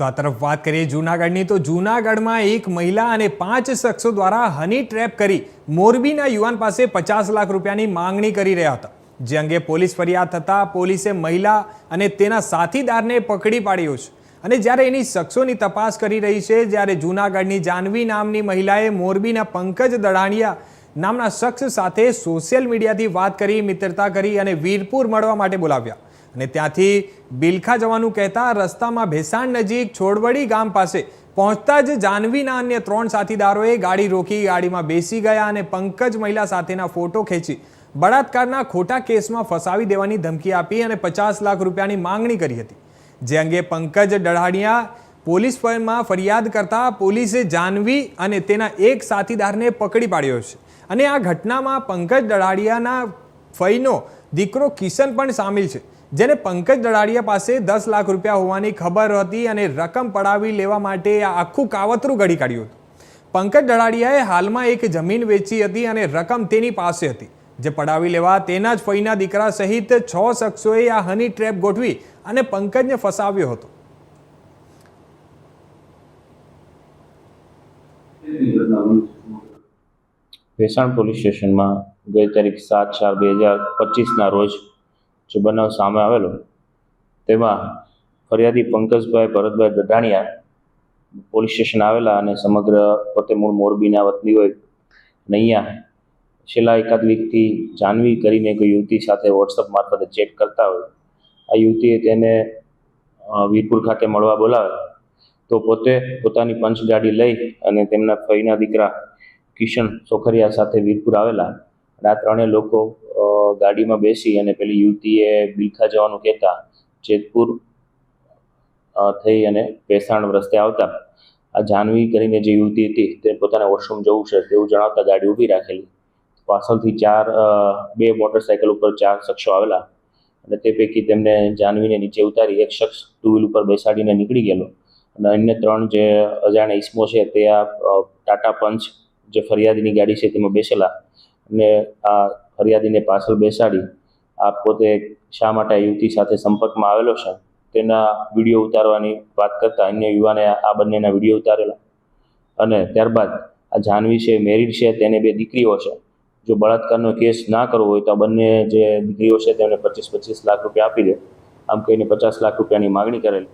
તો આ તરફ વાત કરીએ જૂનાગઢની. તો જૂનાગઢમાં એક મહિલા અને પાંચ શખ્સો દ્વારા હની ટ્રેપ કરી મોરબીના યુવાન પાસે પચાસ લાખ રૂપિયાની માંગણી કરી રહ્યા હતા. જે અંગે પોલીસ ફરિયાદ થતાં પોલીસે મહિલા અને તેના સાથીદારને પકડી પાડ્યો છે. અને જ્યારે એની શખ્સોની તપાસ કરી રહી છે, જ્યારે જૂનાગઢની જાનવી નામની મહિલાએ મોરબીના પંકજ દડાણિયા નામના શખ્સ સાથે સોશિયલ મીડિયાથી વાત કરી, મિત્રતા કરી અને વીરપુર મળવા માટે બોલાવ્યા. અને ત્યાંથી બિલખા જવાનું કહેતા રસ્તામાં ભેસાણ નજીક છોડવડી ગામ પાસે પહોંચતા જ જાનવીના અન્ય ત્રણ સાથીદારોએ ગાડી રોકી, ગાડીમાં બેસી ગયા અને પંકજ મહિલા સાથેના ફોટો ખેંચી બળાત્કારના ખોટા કેસમાં ફસાવી દેવાની ધમકી આપી અને પચાસ લાખ રૂપિયાની માંગણી કરી હતી. જે અંગે પંકજ ડઢાડિયા પોલીસ ફર્મમાં ફરિયાદ કરતા પોલીસે જાનવી અને તેના એક સાથીદારને પકડી પાડ્યો છે. અને આ ઘટનામાં પંકજ ડઢાડિયાના ફઈનો દીકરો કિશન પણ સામેલ છે. જેને પંકજ દડાડિયા પાસે દસ લાખ રૂપિયા હોવાની ખબર હતી અને રકમ પડાવી લેવા માટે આખું કાવતરું ઘડી કાઢ્યું હતું. પંકજ દડાડિયાએ હાલમાં એક જમીન વેચી હતી અને રકમ તેની પાસે હતી. જે પડાવી લેવા તેના જ ફઈના દીકરા સહિત છ શખ્સોએ આ હની ટ્રેપ ગોઠવી અને પંકજને ફસાવ્યો હતો. ભેસાણ પોલીસ સ્ટેશનમાં ગઈ તારીખ સાત ચાર બે હજાર પચીસના રોજ જે બનાવ સામે આવેલો. તેમાં ફરિયાદી પંકજભાઈ ભરતભાઈ દડાણિયા પોલીસ સ્ટેશન આવેલા અને સમગ્ર પોતે મૂળ મોરબીના વતની હોય. અને અહીંયા છેલ્લા એકાદ વીકથી જાનવી કરીને કોઈ યુવતી સાથે વોટ્સઅપ મારફતે ચેક કરતા હોય. આ યુવતીએ તેને વીરપુર ખાતે મળવા બોલાવે. તો પોતે પોતાની પંચગાડી લઈ અને તેમના ફઈના દીકરા કિશન સોખરિયા સાથે વીરપુર આવેલા. અને આ ત્રણેય લોકો ગાડીમાં બેસી અને પેલી યુવતીએ બિલખા જવાનું કહેતા જેતપુર થઈ અને ભેસાણ રસ્તે આવતા. આ જાનવી કરીને જે યુવતી હતી તે પોતાને વોશરૂમ જવું છે તેવું જણાવતા ગાડી ઊભી રાખેલી. પાછળથી ચાર બે મોટરસાયકલ ઉપર ચાર શખ્સો આવેલા અને તે પૈકી તેમને જાનવીને નીચે ઉતારી એક શખ્સ ટુ વ્હીલ ઉપર બેસાડીને નીકળી ગયેલો. અને અન્ય ત્રણ જે અજાણ્યા ઈસમો છે તે આ ટાટા પંચ જે ફરિયાદીની ગાડી છે તેમાં બેસેલા. અને આ ફરિયાદીને પાછળ બેસાડી આ પોતે શા માટે આ યુવતી સાથે સંપર્કમાં આવેલો છે? તેના વીડિયો ઉતારવાની વાત કરતા અન્ય યુવાને આ બંનેના વીડિયો ઉતારેલા. અને ત્યારબાદ આ જાનવી છે, મેરિડ છે, તેને બે દીકરીઓ છે. જો બળાત્કારનો કેસ ના કરવો હોય તો આ બંને જે દીકરીઓ છે તેમને પચીસ પચીસ લાખ રૂપિયા આપી દે. આમ કહીને પચાસ લાખ રૂપિયાની માગણી કરેલી.